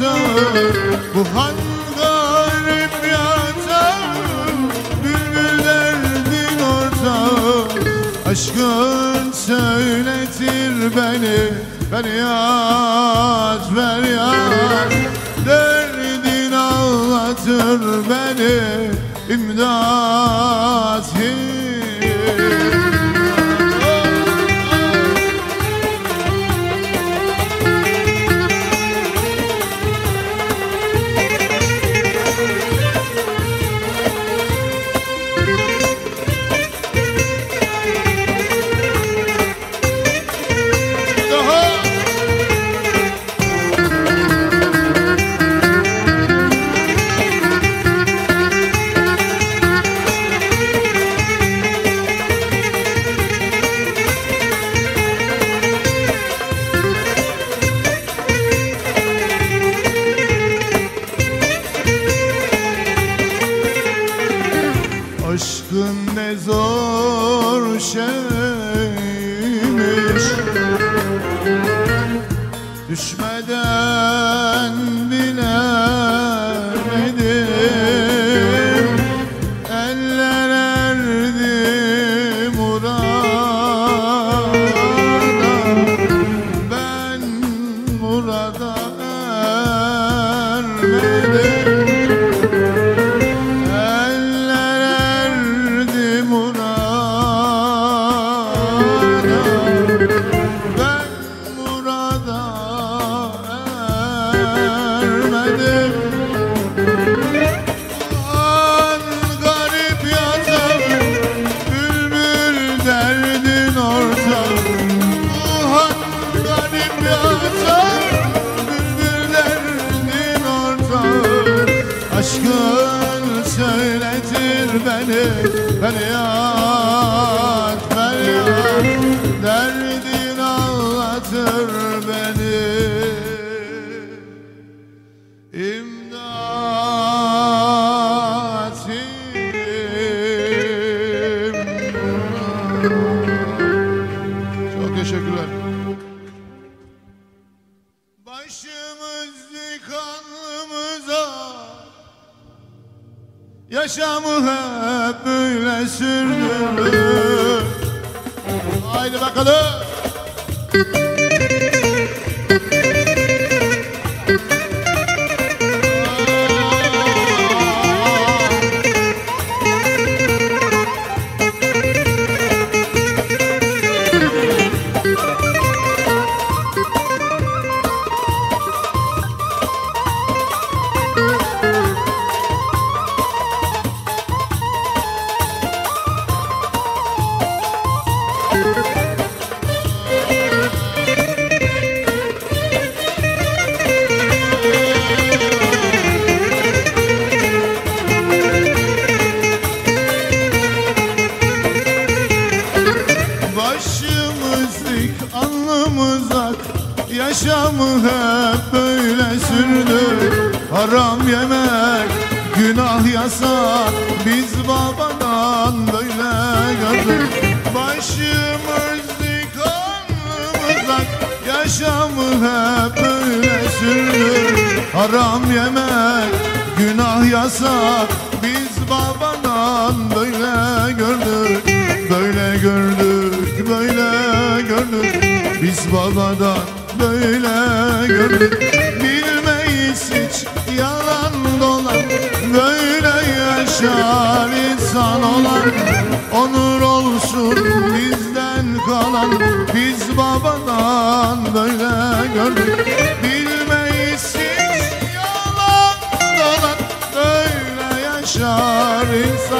ortağı Bu hangarip yazar Bülbül derdin ortağı Aşkın söyletir beni Feryat feryat Derdin ağlatır beni İmdat Aşkın ne zor şeymiş Feryat feryat Derdin ağlatır beni. İmdatim Çok teşekkürler. Başımızı kanımıza Yaşamı hep böyle sürdürdük Haydi bakalım Haram yemek, günah yasak. Biz babadan böyle gördük Başımız dik, alnımız ak Yaşamı hep böyle sürdük Haram yemek, günah yasak. Biz babadan böyle gördük. Böyle gördük, böyle gördük. Biz babadan böyle gördük yalan dolan Böyle yaşar insan olan. Onur olsun bizden kalan Biz babadan böyle gördük. Bilmeyiz hiç yalan dolan Böyle yaşar insan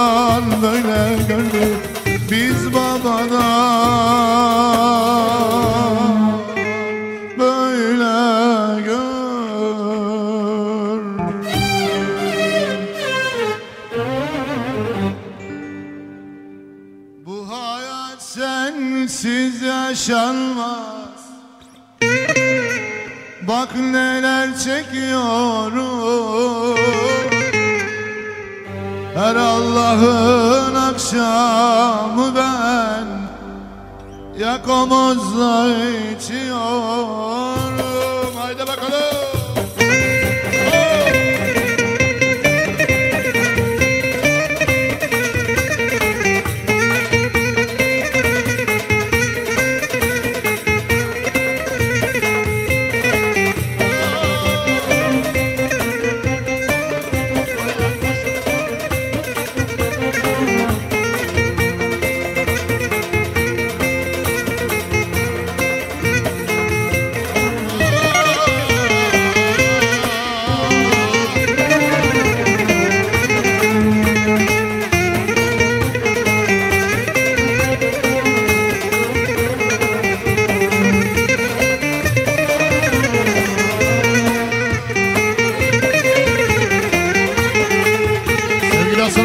babadan böyle gördük Biz babadan böyle gördük Bu hayat sensiz yaşanmaz. Bak neler çekiyorum Her Allah'ın akşamı ben Yak omuzla içiyorum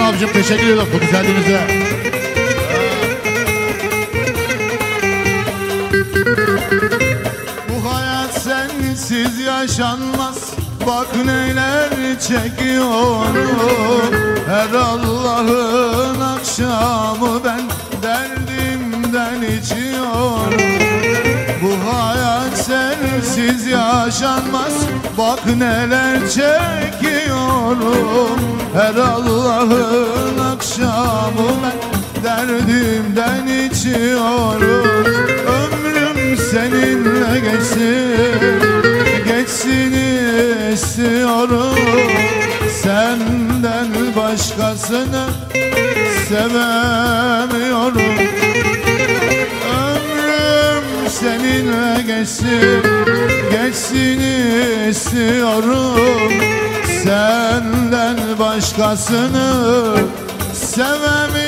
abicim. Teşekkür ederim bu güzelliğinize. Bu hayat sensiz yaşanmaz. Bak neler çekiyorum. Her Allah'ın akşamı ben Derdimden içiyorum. Bu hayat sensiz yaşanmaz. Bak neler çekiyorum Her Allah'ın akşamı ben Derdimden içiyorum. Ömrüm seninle geçsin Geçsin istiyorum. Senden başkasını sevemiyorum. Ömrüm seninle geçsin Geçsin istiyorum Senden başkasını sevemiyorum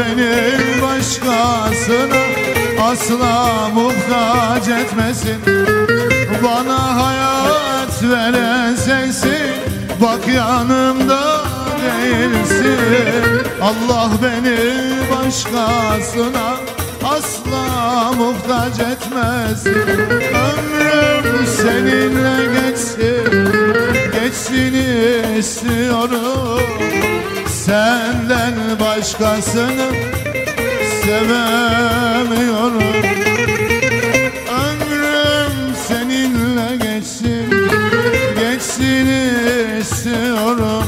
beni başkasına Asla muhtaç etmesin. Bana hayat veren sensin Bak yanımda değilsin. Allah beni başkasına Asla muhtaç etmesin. Ömrüm seninle geçsin Geçsin istiyorum. Senden başkasını sevemiyorum. Ömrüm seninle geçsin Geçsin istiyorum.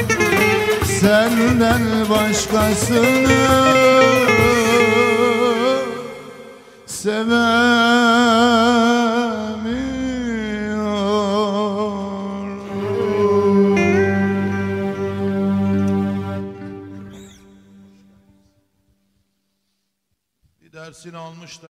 Senden başkasını sevemiyorum dersini almışlar.